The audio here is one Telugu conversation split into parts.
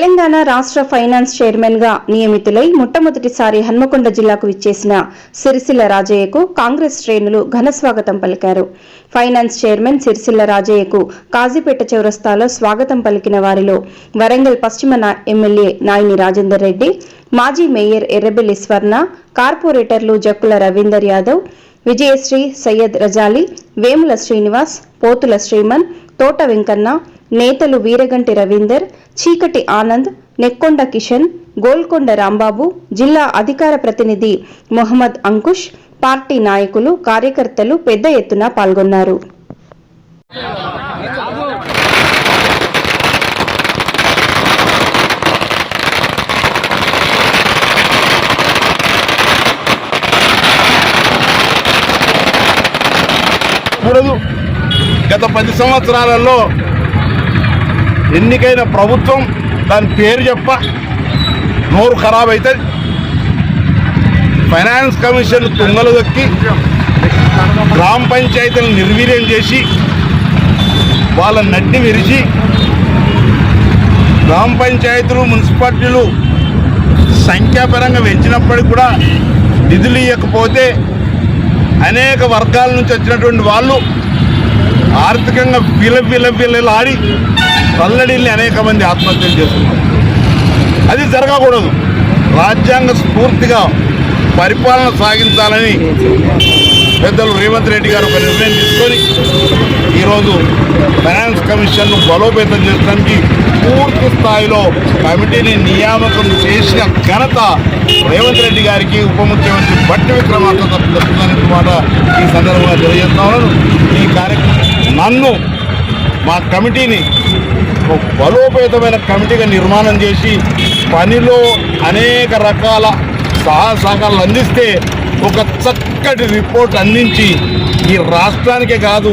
తెలంగాణ రాష్ట్ర ఫైనాన్స్ చైర్మన్గా నియమితులై మొట్టమొదటిసారి హన్మకొండ జిల్లాకు విచ్చేసిన సిరిసిల్ల రాజయ్యకు కాంగ్రెస్ శ్రేణులు ఘనస్వాగతం పలికారు. ఫైనాన్స్ చైర్మన్ సిరిసిల్ల రాజయ్యకు కాజీపేట చౌరస్తాలో స్వాగతం పలికిన వారిలో వరంగల్ పశ్చిమ ఎమ్మెల్యే నాయిని రాజేందర్ రెడ్డి మాజీ మేయర్ ఎర్రబెల్లి స్వర్ణ కార్పొరేటర్లు జక్కుల రవీందర్ యాదవ్ విజయశ్రీ సయ్యద్ రజాలి వేముల శ్రీనివాస్ పోతుల శ్రీమన్ తోట వెంకన్న నేతలు వీరగంటి రవీందర్ చీకటి ఆనంద్ నెక్కొండ కిషన్ గోల్కొండ రాంబాబు జిల్లా అధికార ప్రతినిధి మొహమ్మద్ అంకుష్ పార్టీ నాయకులు కార్యకర్తలు పెద్ద ఎత్తున పాల్గొన్నారు. గత పది సంవత్సరాలలో ఎన్నికైన ప్రభుత్వం దాని పేరు చెప్ప. నోరు ఖరాబ్ అవుతుంది ఫైనాన్స్ కమిషన్ తుంగలు దొక్కి గ్రామ పంచాయతీలను నిర్వీర్యం చేసి వాళ్ళ నడ్డి విరిచి గ్రామ పంచాయతీలు మున్సిపాలిటీలు సంఖ్యాపరంగా పెంచినప్పటికి కూడా నిధులు ఇవ్వకపోతే అనేక వర్గాల నుంచి వచ్చినటువంటి వాళ్ళు ఆర్థికంగా విల విల విలలాడి తల్లడిల్ని అనేక మంది ఆత్మహత్యలు చేస్తున్నారు. అది జరగకూడదు. రాజ్యాంగ స్ఫూర్తిగా పరిపాలన సాగించాలని పెద్దలు రేవంత్ రెడ్డి గారు ఒక నిర్ణయం తీసుకొని ఈరోజు ఫైనాన్స్ కమిషన్ను బలోపేతం చేయడానికి పూర్తి స్థాయిలో కమిటీని నియామకం చేసిన ఘనత రేవంత్ రెడ్డి గారికి ఉప ముఖ్యమంత్రి బట్టి విక్రమార్క దక్కుతుందనే మాట ఈ సందర్భంగా తెలియజేస్తున్నాను ఈ కార్యక్రమం నన్ను మా కమిటీని ఒక బలోపేతమైన కమిటీగా నిర్మాణం చేసి పనిలో అనేక రకాల సహా సహకారాలు అందిస్తే ఒక చక్కటి రిపోర్ట్ అందించి ఈ రాష్ట్రానికే కాదు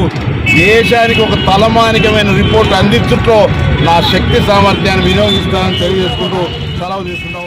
దేశానికి ఒక తలమానికమైన రిపోర్ట్ అందించుట్లో నా శక్తి సామర్థ్యాన్ని వినియోగిస్తానని తెలియజేసుకుంటూ సెలవు తీసుకుంటాం